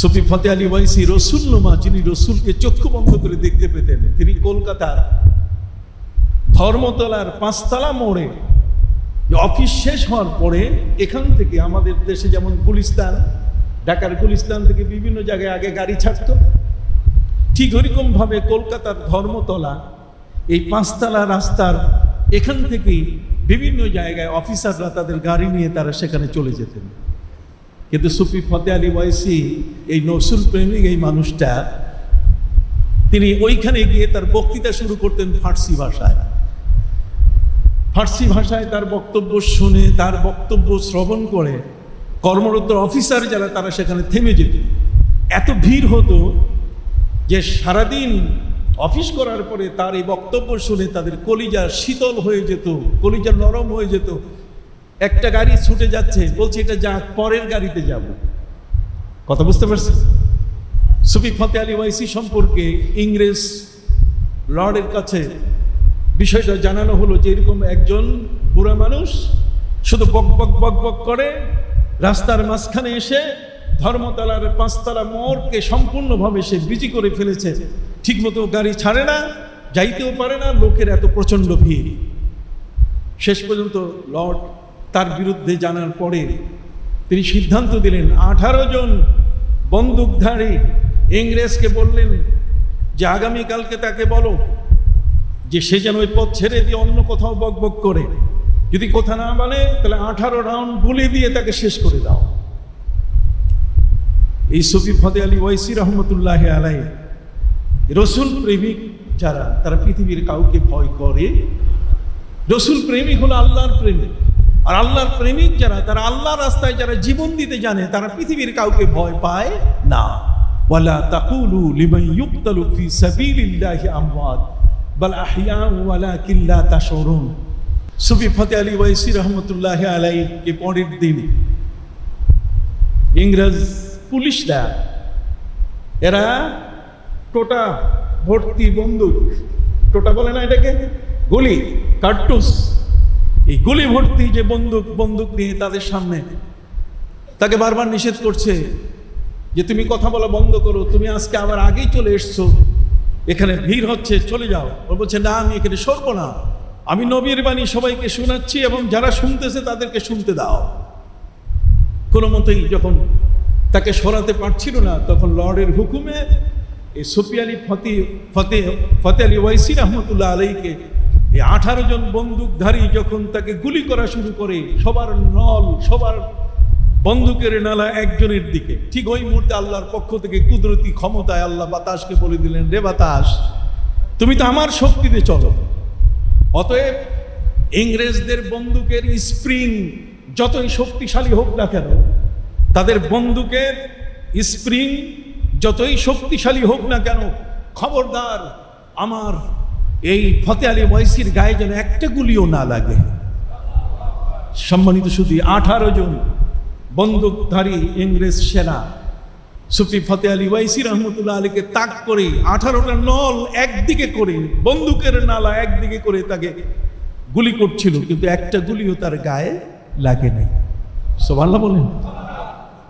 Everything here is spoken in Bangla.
সফি ফতে আলী ওয়াইসি রসুল্লমা যিনি রসুলকে চক্ষু বন্ধ করে দেখতে পেতেন, তিনি কলকাতার ধর্মতলার পাঁচতলা মোড়ে অফিস শেষ হওয়ার পরে এখান থেকে আমাদের দেশে যেমন গুলিস্তান, ঢাকার গুলিস্তান থেকে বিভিন্ন জায়গায় আগে গাড়ি ছাড়তো। ঠিক ওইরকমভাবে কলকাতার ধর্মতলা এই পাঁচতলা রাস্তার এখান থেকেই বিভিন্ন জায়গায় অফিসাররা তাদের গাড়ি নিয়ে তারা সেখানে চলে যেতেন। কিন্তু সুফি ফতে আলী ওয়াইসি এই নসুল প্রেমিক এই মানুষটা, তিনি ওইখানে গিয়ে তার বক্তৃতা শুরু করতেন ফার্সি ভাষায়। ফার্সি ভাষায় তার বক্তব্য শুনে, তার বক্তব্য শ্রবণ করে কর্মরত অফিসার যারা, তারা সেখানে থেমে যেত। এত ভিড় হতো যে সারাদিন অফিস করার পরে তার এই বক্তব্য শুনে তাদের কলিজা শীতল হয়ে যেত, কলিজা নরম হয়ে যেত। একটা গাড়ি ছুটে যাচ্ছে, বলছে এটা যা, পরের গাড়িতে যাব। কথা বুঝতে পারছেন? সুফি ফতে আলী ওয়াইসি সম্পর্কে ইংরেজ লর্ডের কাছে বিষয়টা জানানো হলো যে এরকম একজন বুড়া মানুষ শুধু বক বক বক বক করে রাস্তার মাঝখানে এসে ধর্মতলার পাঁচতলা মোড়কে সম্পূর্ণভাবে সে বিজি করে ফেলেছে। ঠিকমতো গাড়ি ছাড়ে না, যাইতেও পারে না, লোকের এত প্রচণ্ড ভিড়। শেষ পর্যন্ত লর্ড তার বিরুদ্ধে জানার পরে তিনি সিদ্ধান্ত দিলেন, আঠারো জন বন্দুকধারী ইংরেজকে বললেন যে আগামীকালকে তাকে বলো, যে সে যেন ওই পথ ছেড়ে দিয়ে অন্য কোথাও বক বক করে। যদি কথা না বলে তাহলে আঠারো রাউন্ড গুলি দিয়ে তাকে শেষ করে দাও। এই সফি ফতে আলী ওয়াইসি রহমতুল্লাহ আলাই রসুল প্রেমিক যারা, তারা পৃথিবীর কাউকে ভয় করে। রসুল প্রেমিক হলো আল্লাহর প্রেমিক। আর আল্লাহর প্রেমিক যারা, তারা আল্লাহ রাস্তায় যারা জীবন দিতে জানে, তারা পৃথিবীর কাউকে ভয় পায় না। তাকুলু সুফি ফতে রহমতুল্লাহ ইংরেজ পুলিশরা, এরা টোটা ভর্তি বন্দুক, টোটা বলে না এটাকে? গুলি, কার্টুস এই গুলি ভর্তি যে বন্দুক বন্দুক নিয়ে তাদের সামনে তাকে বারবার নিষেধ করছে যে তুমি কথা বলা বন্ধ করো, তুমি আজকে আবার আগেই চলে এসছো। এখানে ভিড় হচ্ছে, চলে যাও। ও বলছে, না, আমি এখানে সরবো না। আমি নবীর বাণী সবাইকে শোনাচ্ছি এবং যারা শুনতেছে তাদেরকে শুনতে দাও। কোনো মতেই যখন তাকে সরাতে পারছিল না, তখন লর্ডের হুকুমে এই সফি আলী ফতে ফতে ফতে আলী ওয়াইসি রহমতুল্লাহ আলাইকে এই আঠারো জন বন্দুকধারী যখন তাকে গুলি করা শুরু করে, সবার নল, সবার বন্দুকের নালা একজনের দিকে, ঠিক ওই মুহূর্তে আল্লাহর পক্ষ থেকে কুদরতি ক্ষমতায় আল্লাহ বাতাসকে বলে দিলেন, রে বাতাস, তুমি তো আমার শক্তিতে চলো। অতএব ইংরেজদের বন্দুকের স্প্রিং যতই শক্তিশালী হোক না কেন, তাদের বন্দুকের স্প্রিং যতই শক্তিশালী হোক না কেন, খবরদার আমার এই ফতে আলী ময়সির গায়ে যেন একটা গুলিও না লাগে। সম্মানিত শুধু আঠারো জন বন্দুকধারী ইংরেজ সেনা সুফি ফতে আলী ওয়াইসি রহমতুল্লাহ আলীকে তাক করে, আঠারোটা নল একদিকে করে, বন্দুকের নালা একদিকে করে তাকে গুলি করছিল, কিন্তু একটা গুলিও তার গায়ে লাগে নাই। সোভাল্লা বলেন।